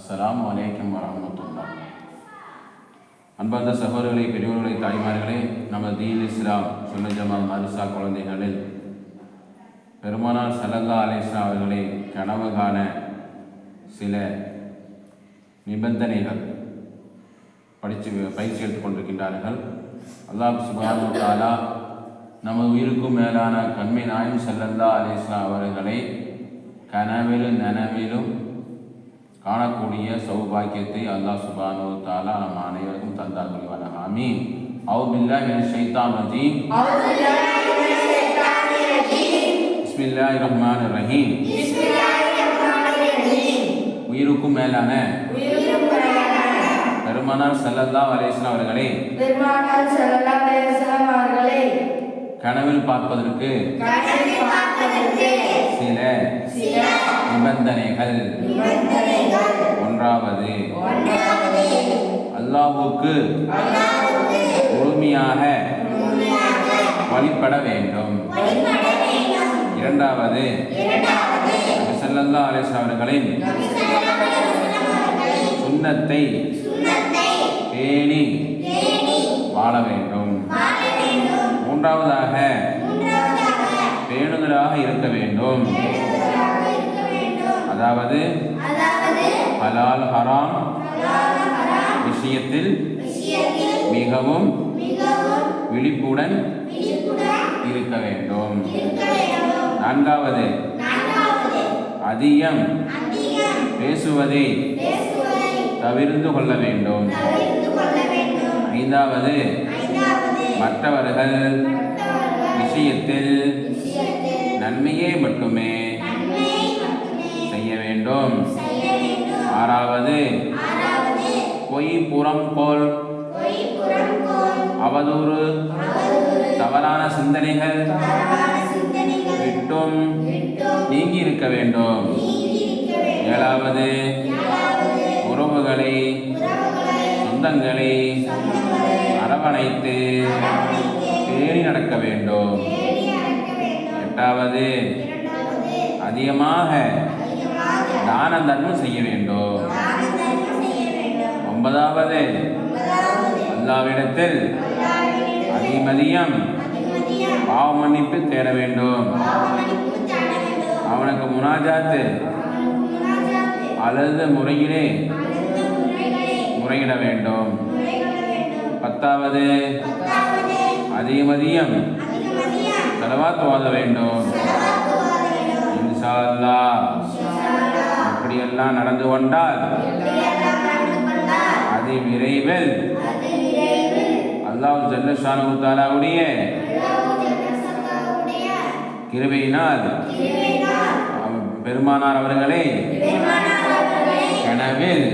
அஸ்லாம் வலைக்கம் வரஹ்மத்துல்லா அன்பார்ந்த சகோதரர்களே பெரியவர்களே தாய்மார்களே நமது தீன் இஸ்லாம் சுன்ன ஜமால் மதுசா குழந்தைகளில் பெருமானார் சல்லல்லா அலிஸ்லா அவர்களை கனவு காண சில நிபந்தனைகள் படித்து பயிற்சி எடுத்துக் கொண்டிருக்கின்றார்கள். அல்லாஹ் சுபானு தாலா நமது உயிருக்கும் மேலான கண்மை நாயும் செல்லந்தா அலிஸ்லா அவர்களை கனவிலும் நனவிலும் காணக்கூடிய சௌபாக்கியத்தை அல்லாஹ் சுபானு தாலா நம் அனைவருக்கும் தந்தார் புரிவான ஆமீன். அவு பில்லா மின ஷைத்தான் ரஜீம். பிஸ்மில்லாஹி ரஹ்மான் ரஹீம். உயிருக்கும் மேலான பெருமானார் சல்லல்லா அலிஸ்லாம் அவர்களை. பெருமானார் அவர்களை. கனவில் பார்ப்பதற்கு சில நிபந்தனைகள். ஒன்றாவது. அல்லாஹுக்கு அல்லாஹ்வுக்கு முழுமையாக வழிபட வேண்டும். இரண்டாவது. அலைஹி வஸல்லம் அவர்களின் சுன்னத்தை பேணி வாழ வேண்டும். மூன்றாவதாக பேணுதலாக இருக்க வேண்டும். அதாவது ஹலால் ஹராம். விஷயத்தில் மிகவும் விழிப்புடன் இருக்க வேண்டும். நான்காவது அதிகம் பேசுவதை தவிர்த்து கொள்ள வேண்டும். ஐந்தாவது மற்றவர்கள் விஷயத்தில் நன்மையே மட்டுமே செய்ய வேண்டும். ஆறாவது. ஆறாவது. பொய் புறம் போல். அவதூறு. தவறான சிந்தனைகள். விட்டும். நீங்கி இருக்க வேண்டும். ஏழாவது. உறவுகளை. சொந்தங்களை. அரவணைத்து. பேணி நடக்க வேண்டும். தேடி எட்டாவது. அதிகமாக. தான தர்மம் செய்ய வேண்டும். ஒன்பதாவது. அல்லாவிடத்தில் அதிமதியம். பாவ மன்னிப்பு தேட வேண்டும். அவனுக்கு முனாஜாத்து. அழுத முறையிலே முறையிட வேண்டும். பத்தாவது. அதிகமதியம் செலவாத்து ஓத வேண்டும். இன்ஷா அல்லாஹ். இன்ஷாஅல்லாஹ் அப்படியெல்லாம் நடந்து கொண்டால் அது விரைவில் அல்லாஹ் ஜல்லஷானு தாலாவுடைய கிருபையினால் பெருமானார் அவர்களை கனவில்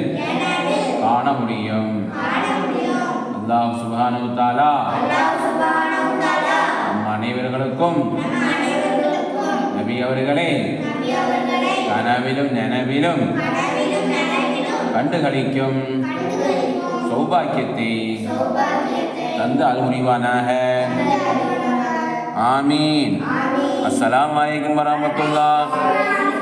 காண முடியும். அல்லாஹ் சுபானு தாலா நம் அனைவர்களுக்கும் நபி அவர்களை கனவிலும் நனவிலும் கண்டுகளிக்கும் சௌபாக்கியத்தை தந்து அல்முறிவானாக ஆமீன். அலைக்கும் வரஹ்மத்துல்லாஹ் ஆமீன்